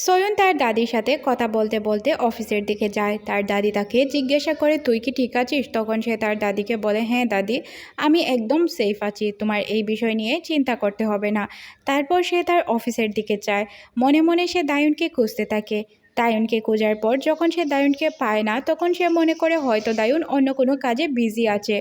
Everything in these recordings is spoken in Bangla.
সয়ন তার দাদির সাথে কথা বলতে বলতে অফিসের দিকে যায়। তার দাদি তাকে জিজ্ঞাসা করে, তুই কি ঠিক আছিস? তখন সে তার দাদিকে বলে হ্যাঁ দাদি, আমি একদম সেফ আছি। তোমার এই বিষয় নিয়ে চিন্তা করতে হবে না। তারপর সে তার অফিসের দিকে যায়। মনে মনে সে দায়ুনকে খুঁজতে থাকে। দায়ুনকে খোঁজার পর যখন সে দায়ুনকে পায় না, তখন সে মনে করে হয়তো দায়ুন অন্য কোনো কাজে বিজি আছে।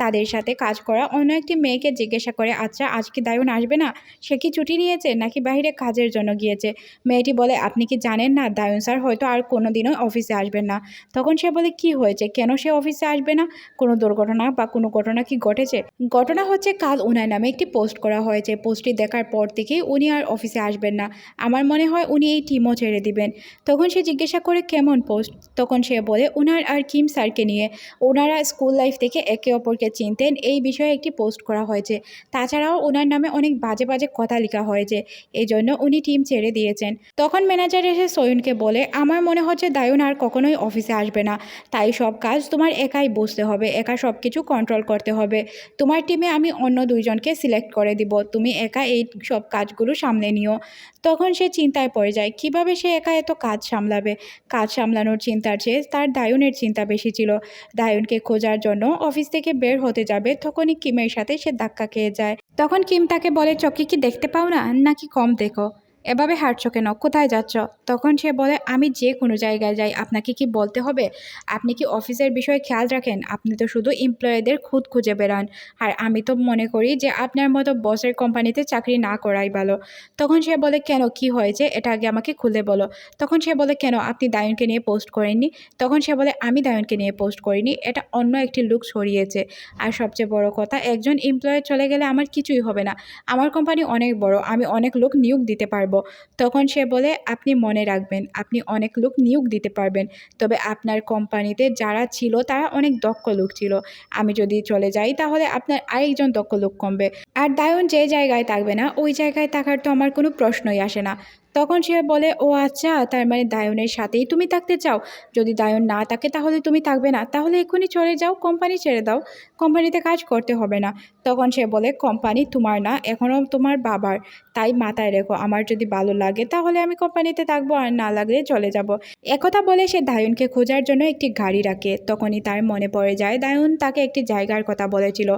তাদের সাথে কাজ করা অন্য একটি মেয়েকে জিজ্ঞাসা করে আচ্ছা আজ কি দায়ুন আসবে না? সে কি ছুটি নিয়েছে নাকি বাইরে কাজের জন্য গিয়েছে? মেয়েটি বলে, আপনি কি জানেন না, দায়ুন স্যার হয়তো আর কোনো দিনও অফিসে আসবেন না। তখন সে বলে, কি হয়েছে? কেন সে অফিসে আসবে না? কোনো দুর্ঘটনা বা কোনো ঘটনা কি ঘটেছে? ঘটনা হচ্ছে, কাল ওনার নামে একটি পোস্ট করা হয়েছে। পোস্টটি দেখার পর থেকেই উনি আর অফিসে আসবেন না। আমার মনে হয় উনি এই টিমও ছেড়ে দিবেন। তখন সে জিজ্ঞাসা করে, কেমন পোস্ট? তখন সে বলে ওনার আর কিম স্যারকে নিয়ে। ওনারা স্কুল লাইফ থেকে একে অপরকে চিনতেন। এই বিষয়ে একটি পোস্ট করা হয়েছে। তাছাড়াও ওনার নামে অনেক বাজে বাজে কথা লেখা হয়েছে। এই জন্য উনি টিম ছেড়ে দিয়েছেন। তখন ম্যানেজার এসে সয়ুনকে বলে, আমার মনে হচ্ছে দায়ুন আর কখনোই অফিসে আসবে না। তাই সব কাজ তোমার একাই বুঝতে হবে। একা সব কিছু কন্ট্রোল করতে হবে। তোমার টিমে আমি অন্য দুইজনকে সিলেক্ট করে দিব। তুমি একা এই সব কাজগুলো সামলে নিও। তখন সে চিন্তায় পড়ে যায়, কীভাবে সে একা এত কাজ সামলাবে। কাজ সামলানোর চিন্তার চেয়ে তার দায়ুনের চিন্তা বেশি ছিল। দায়ুনকে খোঁজার জন্য অফিস থেকে বের হতে যাবে, তখনই কিমের সাথে সে ধাক্কা খেয়ে যায়। তখন কিম তাকে বলে, চকি কি দেখতে পাও না? নাকি কম দেখো? এভাবে হাঁটছো কেন কোথায় যাচ্ছ, তখন সে বলে, আমি যে কোনো জায়গায় যাই, আপনাকে কি বলতে হবে? আপনি কি অফিসের বিষয়ে খেয়াল রাখেন? আপনি তো শুধু এমপ্লয়ীদের খুদ খুঁজে বেড়ান। আর আমি তো মনে করি যে আপনার মতো বসের কোম্পানিতে চাকরি না করাই ভালো। তখন সে বলে, কেন? কি হয়েছে? এটা আগে আমাকে খুলে বলো। তখন সে বলে, কেন? আপনি দায়নকে নিয়ে পোস্ট করেননি? তখন সে বলে, আমি দায়নকে নিয়ে পোস্ট করিনি। এটা অন্য একটি লুক ছড়িয়েছে আর সবচেয়ে বড় কথা, একজন এমপ্লয়ার চলে গেলে আমার কিছুই হবে না। আমার কোম্পানি অনেক বড়। আমি অনেক লোক নিয়োগ দিতে পারব। তখন সে বলে, আপনি মনে রাখবেন, আপনি অনেক লোক নিয়োগ দিতে পারবেন। তবে আপনার কোম্পানিতে যারা ছিল, তারা অনেক দক্ষ লোক ছিল। আমি যদি চলে যাই, তাহলে আপনার আরেকজন দক্ষ লোক কমবে। আর দায়ন যে জায়গায় থাকবে না, ওই জায়গায় থাকার তো আমার কোনো প্রশ্নই আসে না। তখন সে বলে, ও আচ্ছা তার মানে দায়নের সাথেই তুমি থাকতে চাও। যদি দায়ন না থাকে তাহলে তুমি থাকবে না। তাহলে এক্ষুনি চলে যাও, কোম্পানি ছেড়ে দাও। কোম্পানিতে কাজ করতে হবে না। তখন সে বলে, কোম্পানি তোমার না এখনও তোমার বাবার। তাই মাথায় রেখো, আমার যদি ভালো লাগে তাহলে আমি কোম্পানিতে থাকব, আর না লাগলে চলে যাব। একথা বলে সে দায়নকে খোঁজার জন্য একটি গাড়ি রাখে। তখনই তার মনে পড়ে যায়, দায়ন তাকে একটি জায়গার কথা বলেছিল।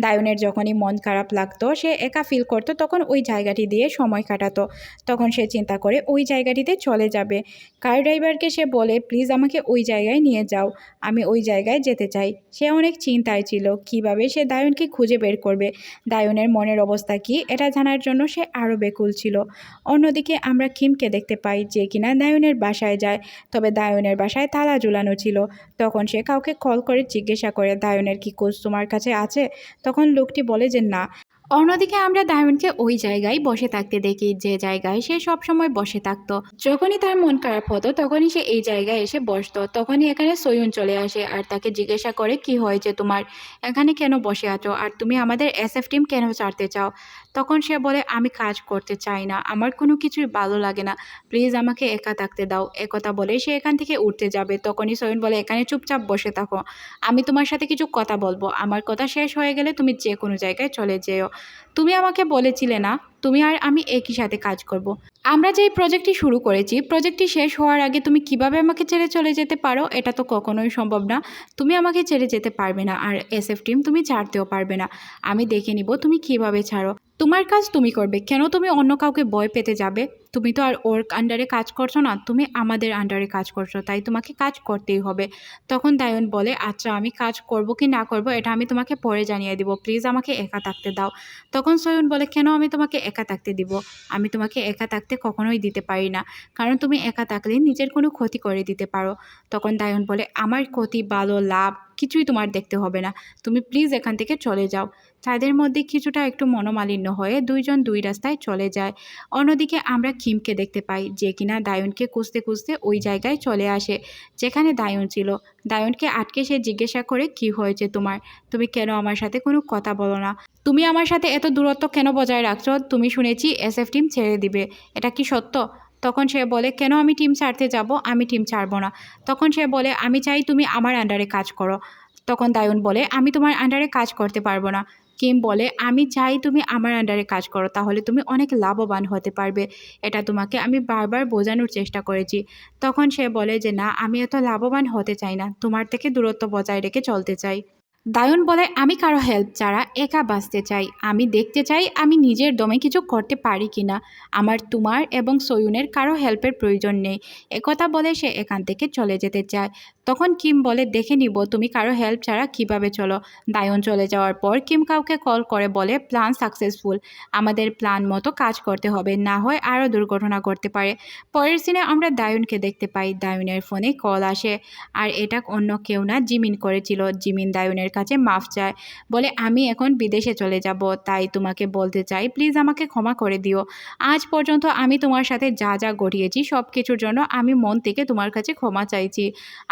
দায়নের যখনই মন খারাপ লাগতো, সে একা ফিল করতো, তখন ওই জায়গাটি দিয়ে সময় কাটাতো। তখন সে চিন্তা করে ওই জায়গাটিতে চলে যাবে। কার ড্রাইভারকে সে বলে, প্লিজ আমাকে ওই জায়গায় নিয়ে যাও, আমি ওই জায়গায় যেতে চাই। সে অনেক চিন্তায় ছিল, কীভাবে সে দায়নকে খুঁজে বের করবে? দায়নের মনের অবস্থা কি? এটা জানার জন্য সে আরও বেকুল ছিল। অন্যদিকে আমরা কিমকে দেখতে পাই যে কিনা দায়নের বাসায় যায়, তবে দায়নের বাসায় তালা ঝুলানো ছিল। তখন সে কাউকে কল করে জিজ্ঞাসা করে, দায়নের কি কোচ তোমার কাছে আছে? তখন লোকটি বলে যে, না। অন্যদিকে আমরা দায়নকে ওই জায়গায় বসে থাকতে দেখি, যে জায়গায় সে সবসময় বসে থাকতো। যখনই তার মন খারাপ হতো, তখনই সে এই জায়গায় এসে বসতো। তখনই এখানে সয়ুন চলে আসে আর তাকে জিজ্ঞাসা করে, কি হয়েছে তোমার? এখানে কেন বসে আছো? আর তুমি আমাদের এসএফ টিম কেন ছাড়তে চাও? তখন সে বলে, আমি কাজ করতে চাই না। আমার কোনো কিছুই ভালো লাগে না। প্লিজ আমাকে একা থাকতে দাও। একথা বলে সে এখান থেকে উঠতে যাবে। তখনই সয়ন বলে, এখানে চুপচাপ বসে থাকো। আমি তোমার সাথে কিছু কথা বলব। আমার কথা শেষ হয়ে গেলে তুমি যে কোনো জায়গায় চলে যেও। তুমি আমাকে বলেছিলে না, তুমি আর আমি একই সাথে কাজ করব। আমরা যেই প্রজেক্টটি শুরু করেছি, প্রজেক্টটি শেষ হওয়ার আগে তুমি কীভাবে আমাকে ছেড়ে চলে যেতে পারো, এটা তো কখনোই সম্ভব না। তুমি আমাকে ছেড়ে যেতে পারবে না আর এসএফ টিম তুমি ছাড়তেও পারবে না। আমি দেখে নিব তুমি কীভাবে ছাড়ো। তোমার কাজ তুমি করবে, কেন তুমি অন্য কাউকে বয় পেতে যাবে? তুমি তো আর ওর আন্ডারে কাজ করছ না, তুমি আমাদের আন্ডারে কাজ করছ, তাই তোমাকে কাজ করতেই হবে। তখন দায়ন বলে আচ্ছা আমি কাজ করব কি না করব, এটা আমি তোমাকে পরে জানিয়ে দিব প্লিজ আমাকে একা থাকতে দাও। তখন সয়ন বলে, কেন আমি তোমাকে একা থাকতে দিব? আমি তোমাকে একা থাকতে কখনোই দিতে পারি না, কারণ তুমি একা থাকলে নিজের কোনো ক্ষতি করে দিতে পারো। তখন দায়ন বলে, আমার ক্ষতি, ভালো, লাভ, কিছুই তোমার দেখতে হবে না, তুমি প্লিজ এখান থেকে চলে যাও। তাদের মধ্যে কিছুটা একটু মনোমালিন্য হয়ে দুইজন দুই রাস্তায় চলে যায়। অন্যদিকে আমরা কিমকে দেখতে পাই যে কিনা দায়নকে খুঁজতে খুঁজতে ওই জায়গায় চলে আসে, যেখানে দায়ন ছিল। দায়নকে আটকে সে জিজ্ঞাসা করে, কি হয়েছে তোমার? তুমি কেন আমার সাথে কোনো কথা বলো না? তুমি আমার সাথে এত দূরত্ব কেন বজায় রাখছো? তুমি শুনেছি এস এফ টিম ছেড়ে দিবে। এটা কি সত্য? তখন সে বলে, কেন আমি টিম ছাড়তে যাব? আমি টিম ছাড়বো না। তখন সে বলে, আমি চাই তুমি আমার আন্ডারে কাজ করো। তখন দায়ন বলে, আমি তোমার আন্ডারে কাজ করতে পারব না। কিম বলে, আমি চাই তুমি আমার আন্ডারে কাজ করো, তাহলে তুমি অনেক লাভবান হতে পারবে। এটা তোমাকে আমি বারবার বোঝানোর চেষ্টা করেছি। তখন সে বলে যে, না, আমি এত লাভবান হতে চাই না, তোমার থেকে দূরত্ব বজায় রেখে চলতে চাই। দায়ন বলে, আমি কারও হেল্প ছাড়া একা বাঁচতে চাই। আমি দেখতে চাই আমি নিজের দমে কিছু করতে পারি কি না আমার, তোমার এবং সয়ুনের কারও হেল্পের প্রয়োজন নেই। একথা বলে সে এখান থেকে চলে যেতে চায়। তখন কিম বলে, দেখে নিব, তুমি কারও হেল্প ছাড়া কীভাবে চলো? দায়ন চলে যাওয়ার পর কিম কাউকে কল করে বলে প্ল্যান সাকসেসফুল আমাদের প্ল্যান মতো কাজ করতে হবে, না হয় আরও দুর্ঘটনা করতে পারে। পরের সিনে আমরা দায়নকে দেখতে পাই, দায়নের ফোনে কল আসে। আর এটা অন্য কেউ না, জিমিন করেছিল। জিমিন দায়নের কাছে মাফ চায়, বলে, আমি এখন বিদেশে চলে যাব, তাই তোমাকে বলতে চাই প্লিজ আমাকে ক্ষমা করে দিও। আজ পর্যন্ত আমি তোমার সাথে যা যা ঘটিয়েছি সব কিছুর জন্য আমি মন থেকে তোমার কাছে ক্ষমা চাইছি।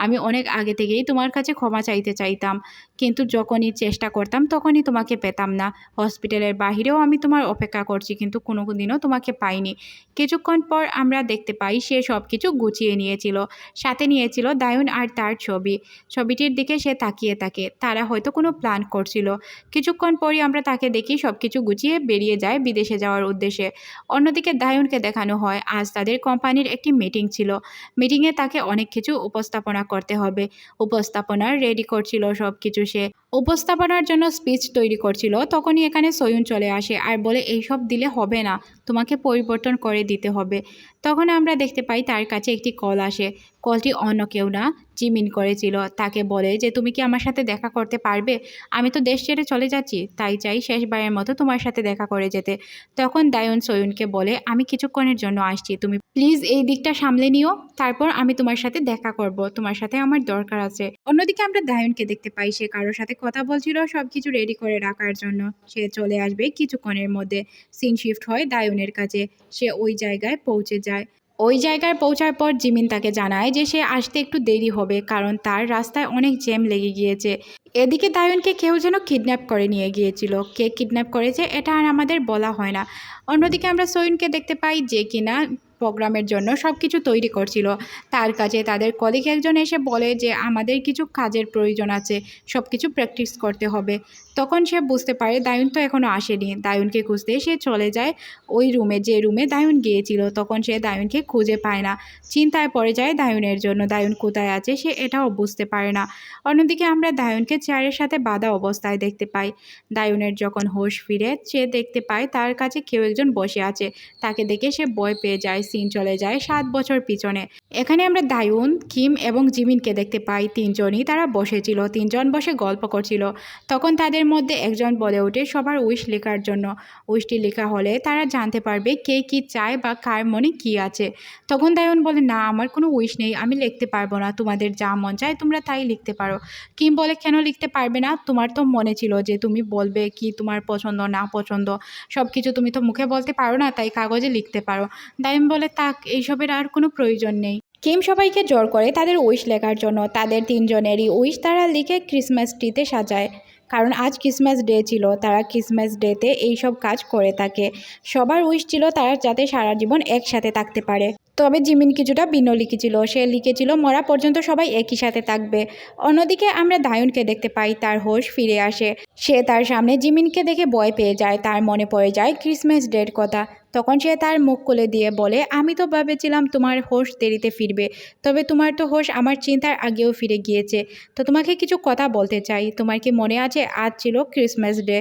আমি অনেক আগে থেকেই তোমার কাছে ক্ষমা চাইতে চাইতাম। কিন্তু যখনই চেষ্টা করতাম, তখনই তোমাকে পেতাম না। হসপিটালের বাহিরেও আমি তোমার অপেক্ষা করছি, কিন্তু কোনো দিনও তোমাকে পাইনি। কিছুক্ষণ পর আমরা দেখতে পাই, সে সব কিছু গুছিয়ে নিয়েছিল, সাথে নিয়েছিল দায়ন আর তার ছবি। ছবিটির দিকে সে তাকিয়ে থাকে, তারা হয়তো কোনো প্ল্যান করছিল। কিছুক্ষণ পরই আমরা তাকে দেখি সব কিছু গুছিয়ে বেরিয়ে যায় বিদেশে যাওয়ার উদ্দেশ্যে। অন্যদিকে দায়নকে দেখানো হয়, আজ তাদের কোম্পানির একটি মিটিং ছিল। মিটিংয়ে তাকে অনেক কিছু উপস্থাপনা করতে হবে। উপস্থাপনার রেডি করছিল সব কিছু সে। উপস্থাপনার জন্য স্পিচ তৈরি করছিল, তখনই এখানে সয়ুন চলে আসে আর বলে, এইসব দিলে হবে না, তোমাকে পরিবর্তন করে দিতে হবে। তখন আমরা দেখতে পাই তার কাছে একটি কল আসে। কলটি অন্য কেউ না, জিমিন করেছিল। তাকে বলে যে, তুমি কি আমার সাথে দেখা করতে পারবে? আমি তো দেশ ছেড়ে চলে যাচ্ছি, তাই চাই শেষবারের মতো তোমার সাথে দেখা করে যেতে। তখন দায়ন সয়ুনকে বলে, আমি কিছুক্ষণের জন্য আসছি, তুমি প্লিজ এই দিকটা সামলে নিও, তারপর আমি তোমার সাথে দেখা করব, তোমার সাথে আমার দরকার আছে। অন্যদিকে আমরা দায়নকে দেখতে পাই, সে কারোর সাথে কথা বলছিল সব কিছু রেডি করে রাখার জন্য সে চলে আসবে। কিছুক্ষণের মধ্যে সিন শিফট হয় দায়নের কাছে। সে ওই জায়গায় পৌঁছে যায়। ওই জায়গায় পৌঁছার পর জিমিন তাকে জানায় যে সে আসতে একটু দেরি হবে, কারণ তার রাস্তায় অনেক জ্যাম লেগে গিয়েছে। এদিকে দায়নকে কেউ যেন কিডন্যাপ করে নিয়ে গিয়েছিল। কে কিডন্যাপ করেছে, এটা আর আমাদের বলা হয় না। অন্যদিকে আমরা সৈনকে দেখতে পাই যে কিনা প্রোগ্রামের জন্য সব কিছু তৈরি করছিল। তার কাছে তাদের কলিগ একজন এসে বলে যে, আমাদের কিছু কাজের প্রয়োজন আছে সব কিছু প্র্যাকটিস করতে হবে। তখন সে বুঝতে পারে দায়ুন তো এখনও আসেনি। দায়ুনকে খুঁজতে সে চলে যায় ওই রুমে যে রুমে দায়ুন গিয়েছিল। তখন সে দায়ুনকে খুঁজে পায় না। চিন্তায় পড়ে যায় দায়ুনের জন্য। দায়ুন কোথায় আছে সে এটাও বুঝতে পারে না। অন্যদিকে আমরা দায়ুনকে চেয়ারের সাথে বাঁধা অবস্থায় দেখতে পাই। দায়ুনের যখন হোশ ফিরে, সে দেখতে পায় তার কাছে কেউ একজন বসে আছে। তাকে দেখে সে ভয় পেয়ে যায়। সিন চলে যায় সাত বছর পিছনে। এখানে আমরা দায়ুন, কিম এবং জিমিনকে দেখতে পাই। তিনজনই তারা বসেছিল, তিনজন বসে গল্প করছিল। তখন তাদের মধ্যে একজন বলে ওঠে, সবার উইশ লেখার জন্য। উইশটি লেখা হলে তারা জানতে পারবে কে কি চায় বা কার মনে কি আছে। তখন দায়ন বলে, না, আমার কোনো উইশ নেই, আমি লিখতে পারব না। তোমাদের যা মন চায় তোমরা তাই লিখতে পারো। কিম বলে, কেন লিখতে পারবে না? তোমার তো মনে ছিল যে তুমি বলবে কি তোমার পছন্দ, না পছন্দ। সব কিছু তুমি তো মুখে বলতে পারো না, তাই কাগজে লিখতে পারো। দায়ুন বলে তাক এইসবের আর কোনো প্রয়োজন নেই। কিম সবাইকে জোর করে তাদের উইশ লেখার জন্য। তাদের তিনজনেরই উইশ তারা লিখে ক্রিসমাস ট্রিতে সাজায়। কারণ আজ ক্রিসমাস ডে ছিল, তারা ক্রিসমাস ডেতে এইসব কাজ করে থাকে। সবার উইশ ছিল তারা যাতে সারা জীবন একসাথে থাকতে পারে। তবে জিমিন কিছুটা ভিন্ন লিখেছিল। সে লিখেছিল, মরা পর্যন্ত সবাই একই সাথে থাকবে। অন্যদিকে আমরা দায়ুনকে দেখতে পাই, তার হোশ ফিরে আসে। সে তার সামনে জিমিনকে দেখে ভয় পেয়ে যায়। তার মনে পড়ে যায় ক্রিসমাস ডের কথা। তখন সে তার মুখ কোলে দিয়ে বলে, আমি তো ভেবেছিলাম তোমার হোশ দেরিতে ফিরবে, তবে তোমার তো হোশ আমার চিন্তার আগেও ফিরে গিয়েছে। তো তোমাকে কিছু কথা বলতে চাই। তোমার কি মনে আছে, আজ ছিল ক্রিসমাস ডে?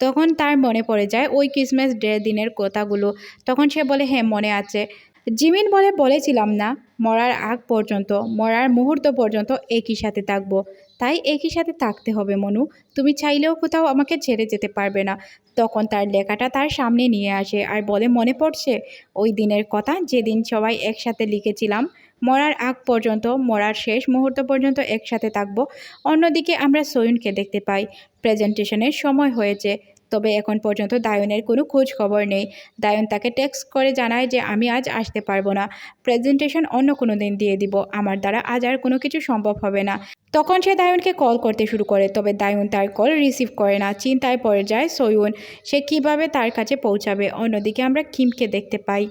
তখন তার মনে পড়ে যায় ওই ক্রিসমাস ডে দিনের কথাগুলো। তখন সে বলে হ্যাঁ মনে আছে। জিমিন বলে বলেছিলাম না, মরার আগ পর্যন্ত, মরার মুহূর্ত পর্যন্ত একই সাথে থাকব। তাই একই সাথে থাকতে হবে, মনু। তুমি চাইলেও কোথাও আমাকে ছেড়ে যেতে পারবে না। তখন তার লেখাটা তার সামনে নিয়ে আসে আর বলে, মনে পড়ছে? ওই দিনের কথা যেদিন সবাই একসাথে লিখেছিলাম, মরার আগ পর্যন্ত, মরার শেষ মুহূর্ত পর্যন্ত একসাথে থাকব। অন্যদিকে আমরা সয়ুনকে দেখতে পাই। প্রেজেন্টেশনের সময় হয়েছে। তবে এখন পর্যন্ত দায়নের কোনো খোঁজ খবর নেই। দায়ন তাকে টেক্সট করে জানায় যে, আমি আজ আসতে পারব না। প্রেজেন্টেশন অন্য কোনো দিন দিয়ে দিব। আমার দ্বারা আজ আর কোনো কিছু সম্ভব হবে না। তখন সে দায়নকে কল করতে শুরু করে, তবে দায়ন তার কল রিসিভ করে না। চিন্তায় পড়ে যায় সয়ুন সে কীভাবে তার কাছে পৌঁছাবে? অন্যদিকে আমরা কিমকে দেখতে পাই।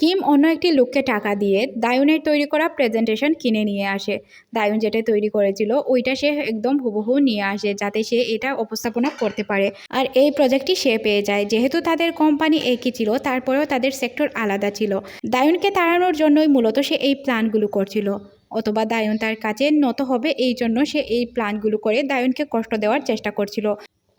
কিম অন্য একটি লোককে টাকা দিয়ে দায়ুনের তৈরি করা প্রেজেন্টেশন কিনে নিয়ে আসে। দায়ুন যেটা তৈরি করেছিল, ওইটা সে একদম হুবহু নিয়ে আসে যাতে সে এটা উপস্থাপনা করতে পারে। আর এই প্রজেক্টটি সে পেয়ে যায়। যেহেতু তাদের কোম্পানি একই ছিল, তারপরেও তাদের সেক্টর আলাদা ছিল। দায়ুনকে তাড়ানোর জন্যই মূলত সে এই প্ল্যানগুলো করছিল। অথবা দায়ুন তার কাছে নত হবে এই জন্য সে এই প্ল্যানগুলো করে দায়ুনকে কষ্ট দেওয়ার চেষ্টা করছিল।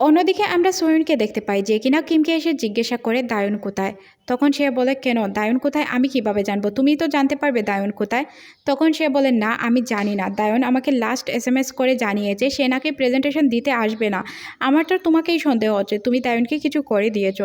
অন্যদিকে আমরা সোয়নকে দেখতে পাই যে কিনা কিমকে এসে জিজ্ঞাসা করে দায়ুন কোথায়। তখন সে বলে, কেন? দায়ন কোথায়? আমি কীভাবে জানব? তুমি তো জানতে পারবে দায়ন কোথায়। তখন সে বলে, না, আমি জানি না। দায়ন আমাকে লাস্ট এস এম এস করে জানিয়েছে। সে নাকি প্রেজেন্টেশন দিতে আসবে না। আমার তো তোমাকেই সন্দেহ হচ্ছে। তুমি দায়নকে কিছু করে দিয়েছ।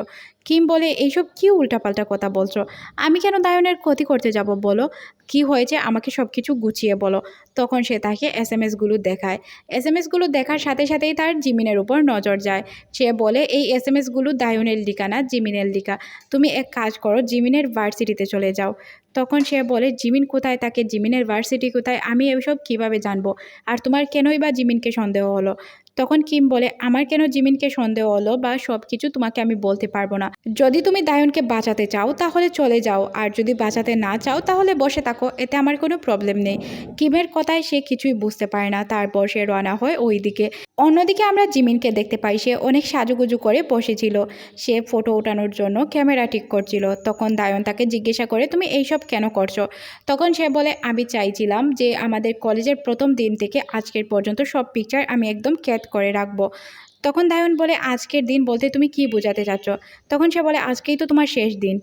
কিম বলে, এইসব কি উল্টাপাল্টা কথা বলছো? আমি কেন দায়নের ক্ষতি করতে যাব বলো? কি হয়েছে? আমাকে সব কিছু গুছিয়ে বলো। তখন সে তাকে এস এম এসগুলো দেখায়। এস এম এসগুলো দেখার সাথে সাথেই তার জিমিনের উপর নজর যায়। সে বলে, এই এস এম এসগুলো দায়নের লিখা না, জিমিনের লিখা। তুমি এক কাজ করো, জিমিনের ভার্সিটিতে চলে যাও। তখন সে বলে, জিমিন কোথায় তাকে? জিমিনের ভার্সিটি কোথায়? আমি এসব কীভাবে জানব? আর তোমার কেনই বা জিমিনকে সন্দেহ হলো? তখন কিম বলে, আমার কেন জিমিনকে সন্দেহ হলো বা সব কিছু তোমাকে আমি বলতে পারব না। যদি তুমি দায়নকে বাঁচাতে চাও, তাহলে চলে যাও। আর যদি বাঁচাতে না চাও, তাহলে বসে থাকো। এতে আমার কোনো প্রবলেম নেই। কিমের কথায় সে কিছুই বুঝতে পারে না। তারপর সে রওনা হয় ওই দিকে অন্যদিকে আমরা জিমিনকে দেখতে পাই, সে অনেক সাজুগুজু করে বসেছিল। সে ফটো ওঠানোর জন্য ক্যামেরা ঠিক করছিল। তখন দায়ন তাকে জিজ্ঞাসা করে, তুমি এইসব কেন করছ? তখন সে বলে, আমি চাইছিলাম যে আমাদের কলেজের প্রথম দিন থেকে আজকের পর্যন্ত সব পিকচার আমি একদম ক্যাদ করে রাখব। তখন দায়ন বলে, আজকের দিন বলতে তুমি কি বোঝাতে চাচ্ছ? তখন সে বলে, আজকেই তো তোমার শেষ দিন।